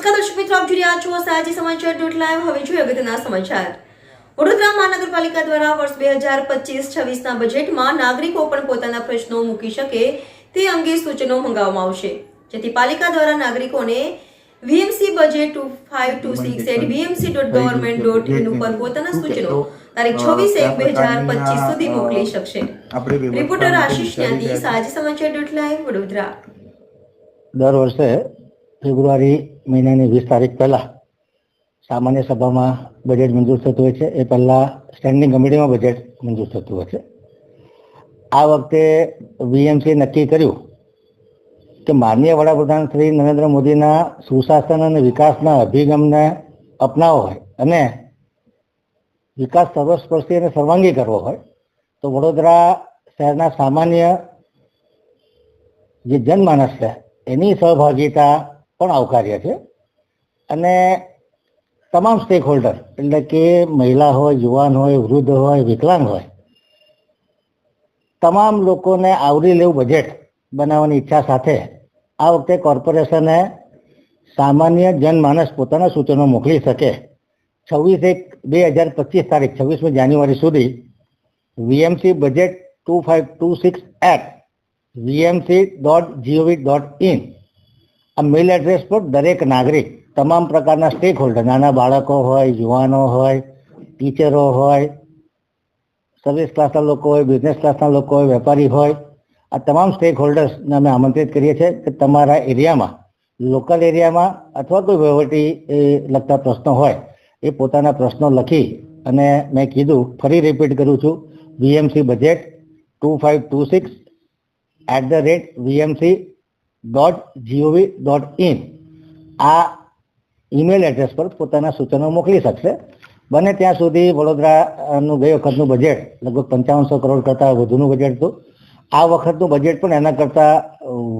નમસ્કાર દર્શક મિત્રો આપ જોઈ રહ્યા છો સાજી સમાચાર ડોટ લાઈવ હવે જોઈએ અગત્યના સમાચાર. વડોદરા મહાનગરપાલિકા દ્વારા વર્ષ બે હજાર પચીસ છવ્વીસના બજેટમાં નાગરિકો પણ પોતાના પ્રશ્નો મૂકી શકે તે અંગે સૂચનો મંગાવવામાં આવશે. જેથી પાલિકા દ્વારા નાગરિકોને VMC budget two five two six at VMC dot government dot in ઉપર પોતાના સૂચનો તારીખ છવ્વીસ એક બે હજાર પચીસ સુધી મોકલી શકશે. રિપોર્ટર આશીષ ન્યાદી સાજી સમાચાર ડોટ લાઈવ વડોદરા. દર વર્ષે ફેબ્રુઆરી મહિનાની વીસ તારીખ પહેલા સામાન્ય સભામાં બજેટ મંજૂર થતું હોય છે. એ પહેલા સ્ટેન્ડિંગ કમિટીમાં બજેટ મંજૂર થતું હોય છે. આ વખતે વીએમસી નક્કી કર્યું કે માનનીય વડાપ્રધાન શ્રી નરેન્દ્ર મોદીના સુશાસન અને વિકાસના અભિગમને અપનાવવો હોય અને વિકાસ સર્વસ્પર્શી અને સર્વાંગી કરવો હોય, તો વડોદરા શહેરના સામાન્ય જે જનમાનસ છે, એની સહભાગિતા પણ આવકાર્ય છે. અને તમામ સ્ટેક હોલ્ડર એટલે કે મહિલા હોય, યુવાન હોય, વૃદ્ધ હોય, વિકલાંગ હોય, તમામ લોકોને આવરી લેવું બજેટ બનાવવાની ઈચ્છા સાથે આ વખતે કોર્પોરેશને સામાન્ય જનમાનસ પોતાના સૂચનો મોકલી શકે. છવ્વીસ એક બે હજાર પચીસ તારીખ, છવ્વીસમી જાન્યુઆરી સુધી VMC budget two five two six at VMC dot GOV dot in આ મેલ એડ્રેસ પર દરેક નાગરિક તમામ પ્રકારના સ્ટેક હોલ્ડર નાના બાળકો હોય, યુવાનો હોય, ટીચરો હોય સર્વિસ ક્લાસના લોકો હોય બિઝનેસ ક્લાસના લોકો હોય, વેપારી હોય, આ તમામ સ્ટેક હોલ્ડર્સને અમે આમંત્રિત કરીએ છીએ કે તમારા એરિયામાં લોકલ એરિયામાં અથવા કોઈ વહીવટી એ લગતા પ્રશ્નો હોય, એ પોતાના પ્રશ્નો લખી અને મેં કીધું, ફરી રિપીટ કરું છું VMC budget two five two six at the rate VMC dot GOV dot in આ ઈમેલ એડ્રેસ પર પોતાના સૂચનો મોકલી શકશે. બને ત્યાં સુધી વડોદરાનું ગઈ વખતનું બજેટ લગભગ પંચાવનસો કરોડ કરતાં વધુનું બજેટ હતું. આ વખતનું બજેટ પણ એના કરતાં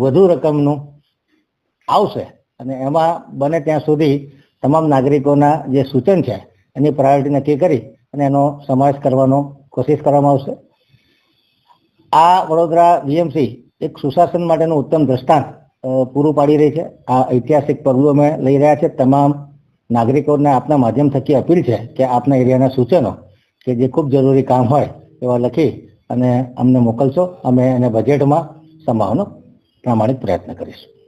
વધુ રકમનું આવશે. અને એમાં બને ત્યાં સુધી તમામ નાગરિકોના જે સૂચન છે, એની પ્રાયોરિટી નક્કી કરી અને એનો સમાવેશ કરવાનો કોશિશ કરવામાં આવશે. આ વડોદરા બીએમસી એક સુશાસન માટેનું ઉત્તમ દ્રષ્ટાંત પૂરું પાડી રહી છે. આ ઐતિહાસિક પગલું અમે લઈ રહ્યા છે. તમામ નાગરિકોને આપના માધ્યમ થકી અપીલ છે કે આપના એરિયાના સૂચનો, કે જે ખૂબ જરૂરી કામ હોય એવા લખી અને અમને મોકલશો. અમે એને બજેટમાં સમાવવાનો પ્રામાણિક પ્રયત્ન કરીશું.